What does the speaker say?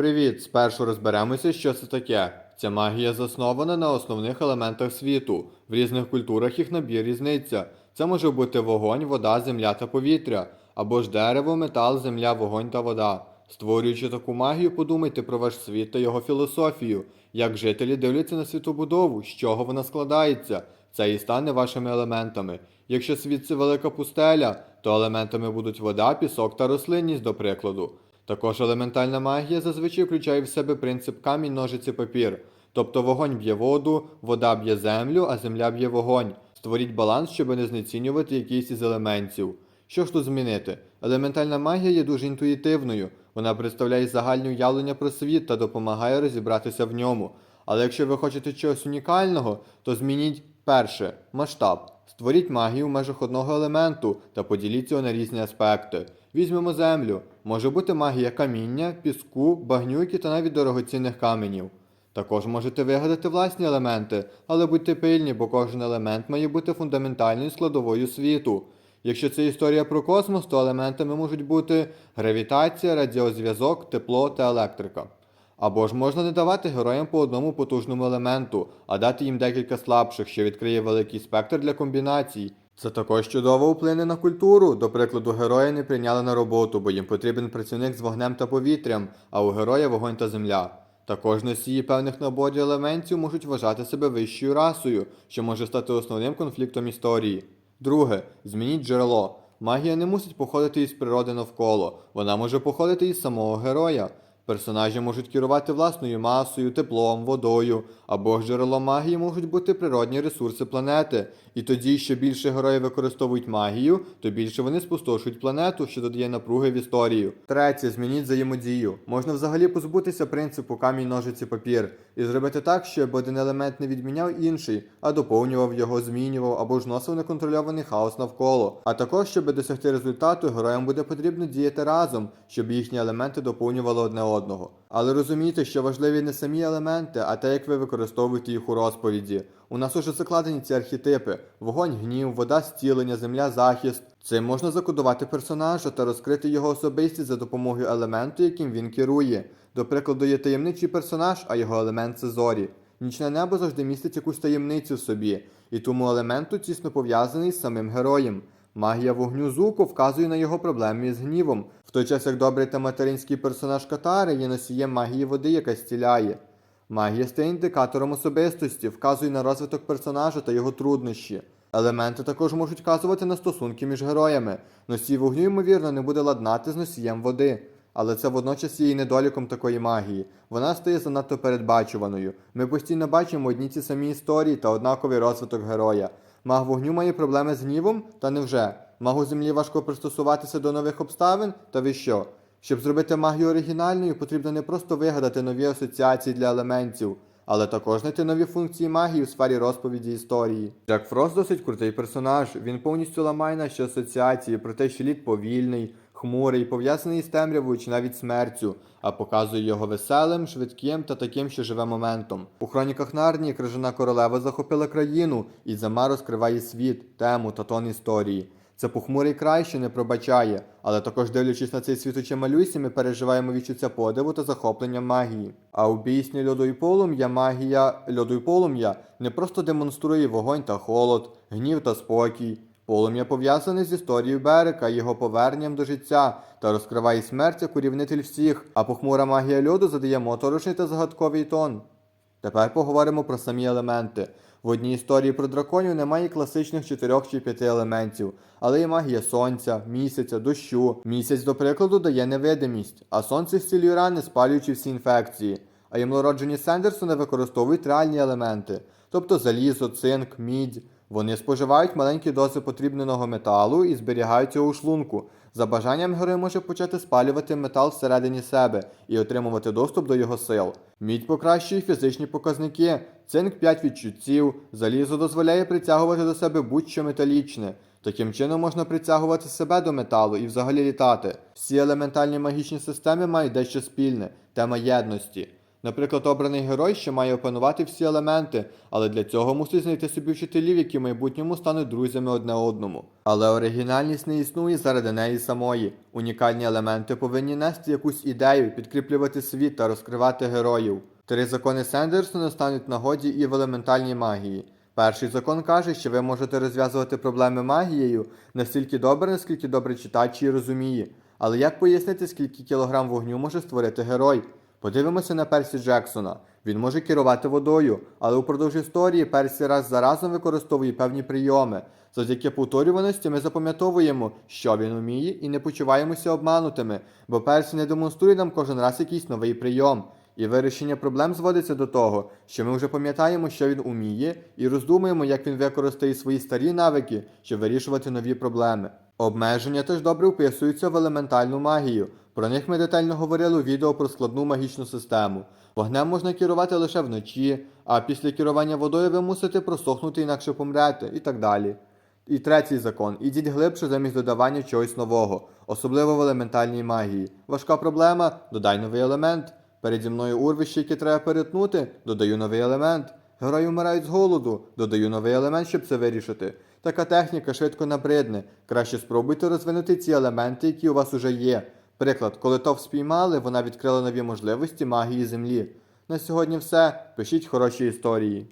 Привіт! Спершу розберемося, що це таке. Ця магія заснована на основних елементах світу. В різних культурах їх набір різниця. Це може бути вогонь, вода, земля та повітря, або ж дерево, метал, земля, вогонь та вода. Створюючи таку магію, подумайте про ваш світ та його філософію, як жителі дивляться на світобудову, з чого вона складається. Це і стане вашими елементами. Якщо світ це велика пустеля, то елементами будуть вода, пісок та рослинність, до прикладу. Також елементальна магія зазвичай включає в себе принцип камінь, ножиці, папір. Тобто вогонь б'є воду, вода б'є землю, а земля б'є вогонь. Створіть баланс, щоб не знецінювати якийсь із елементів. Що ж тут змінити? Елементальна магія є дуже інтуїтивною. Вона представляє загальне уявлення про світ та допомагає розібратися в ньому. Але якщо ви хочете чогось унікального, то змініть перше масштаб. Створіть магію в межах одного елементу та поділіть його на різні аспекти. Візьмемо землю. Може бути магія каміння, піску, багнюки та навіть дорогоцінних каменів. Також можете вигадати власні елементи, але будьте пильні, бо кожен елемент має бути фундаментальною складовою світу. Якщо це історія про космос, то елементами можуть бути гравітація, радіозв'язок, тепло та електрика. Або ж можна не давати героям по одному потужному елементу, а дати їм декілька слабших, що відкриє великий спектр для комбінацій. Це також чудово вплине на культуру. До прикладу, героя не прийняли на роботу, бо їм потрібен працівник з вогнем та повітрям, а у героя вогонь та земля. Також носії певних наборів елементів можуть вважати себе вищою расою, що може стати основним конфліктом історії. Друге, змініть джерело. Магія не мусить походити із природи навколо, вона може походити із самого героя. Персонажі можуть керувати власною масою, теплом, водою, або ж джерелом магії можуть бути природні ресурси планети. І тоді, що більше героїв використовують магію, то більше вони спустошують планету, що додає напруги в історію. Третє, змініть взаємодію. Можна взагалі позбутися принципу камінь ножиці папір і зробити так, щоб один елемент не відміняв інший, а доповнював його, змінював або ж носив неконтрольований хаос навколо. А також, щоб досягти результату, героям буде потрібно діяти разом, щоб їхні елементи доповнювали одне одного. Але розумійте, що важливі не самі елементи, а те, як ви використовуєте їх у розповіді. У нас уже закладені ці архетипи: вогонь, гнів, вода, стілення, земля, захист. Цим можна закодувати персонажа та розкрити його особистість за допомогою елементу, яким він керує. До прикладу, є таємничий персонаж, а його елемент це зорі. Нічне небо завжди містить якусь таємницю в собі, і тому елемент тут тісно пов'язаний з самим героєм. Магія вогню Зуко вказує на його проблеми з гнівом, в той час як добрий та материнський персонаж Катари є носієм магії води, яка стіляє. Магія стає індикатором особистості, вказує на розвиток персонажа та його труднощі. Елементи також можуть вказувати на стосунки між героями. Носій вогню, ймовірно, не буде ладнати з носієм води. Але це водночас є і недоліком такої магії. Вона стає занадто передбачуваною. Ми постійно бачимо одні ті самі історії та однаковий розвиток героя. Маг вогню має проблеми з гнівом? Та невже? Магу землі важко пристосуватися до нових обставин? Та ви що? Щоб зробити магію оригінальною, потрібно не просто вигадати нові асоціації для елементів, але також знайти нові функції магії у сфері розповіді історії. Джек Фрост досить крутий персонаж. Він повністю ламає наші асоціації про те, що лід повільний, хмурий, пов'язаний з темрявою чи навіть смертю, а показує його веселим, швидким та таким, що живе моментом. У хроніках Нарнії крижана королева захопила країну, і зима розкриває світ, тему та тон історії. Це похмурий край, що не пробачає, але також дивлячись на цей світ очима Люсі, ми переживаємо відчуття подиву та захоплення магії. А у пісні льоду і полум'я магія льоду і полум'я не просто демонструє вогонь та холод, гнів та спокій. Полум'я пов'язане з історією Берека, його поверненням до життя та розкриває смерть як урівнитель всіх, а похмура магія льоду задає моторошний та загадковий тон. Тепер поговоримо про самі елементи. В одній історії про драконів немає класичних чотирьох чи п'яти елементів, але є магія сонця, місяця, дощу. Місяць, до прикладу, дає невидимість, а сонце зцілює рани, спалюючи всі інфекції. А імлороджені Сендерсони використовують реальні елементи, тобто залізо, цинк, мідь. Вони споживають маленькі дози потрібного металу і зберігають його у шлунку. За бажанням герой може почати спалювати метал всередині себе і отримувати доступ до його сил. Мідь покращує фізичні показники, цинк 5 відчуттів, залізо дозволяє притягувати до себе будь-що металічне. Таким чином можна притягувати себе до металу і взагалі літати. Всі елементальні магічні системи мають дещо спільне тема єдності. Наприклад, обраний герой, що має опанувати всі елементи, але для цього мусить знайти собі вчителів, які в майбутньому стануть друзями одне одному. Але оригінальність не існує заради неї самої. Унікальні елементи повинні нести якусь ідею, підкріплювати світ та розкривати героїв. Три закони Сендерсона стануть нагоді і в елементальній магії. Перший закон каже, що ви можете розв'язувати проблеми магією настільки добре, наскільки добре читач її розуміє. Але як пояснити, скільки кілограм вогню може створити герой? Подивимося на Персі Джексона. Він може керувати водою, але упродовж історії Персі раз за разом використовує певні прийоми. Завдяки повторюваності ми запам'ятовуємо, що він вміє, і не почуваємося обманутими, бо Персі не демонструє нам кожен раз якийсь новий прийом. І вирішення проблем зводиться до того, що ми вже пам'ятаємо, що він уміє, і роздумуємо, як він використає свої старі навики, щоб вирішувати нові проблеми. Обмеження теж добре вписуються в елементальну магію. Про них ми детально говорили у відео про складну магічну систему. Вогнем можна керувати лише вночі, а після керування водою ви мусите просохнути, інакше помрете, і так далі. І третій закон. Ідіть глибше замість додавання чогось нового, особливо в елементальній магії. Важка проблема додай новий елемент. Переді мною урвище, яке треба перетнути, додаю новий елемент. Герої вмирають з голоду, додаю новий елемент, щоб це вирішити. Така техніка швидко набридне. Краще спробуйте розвинути ці елементи, які у вас уже є. Приклад, коли ТОВ спіймали, вона відкрила нові можливості магії землі. На сьогодні все. Пишіть хороші історії.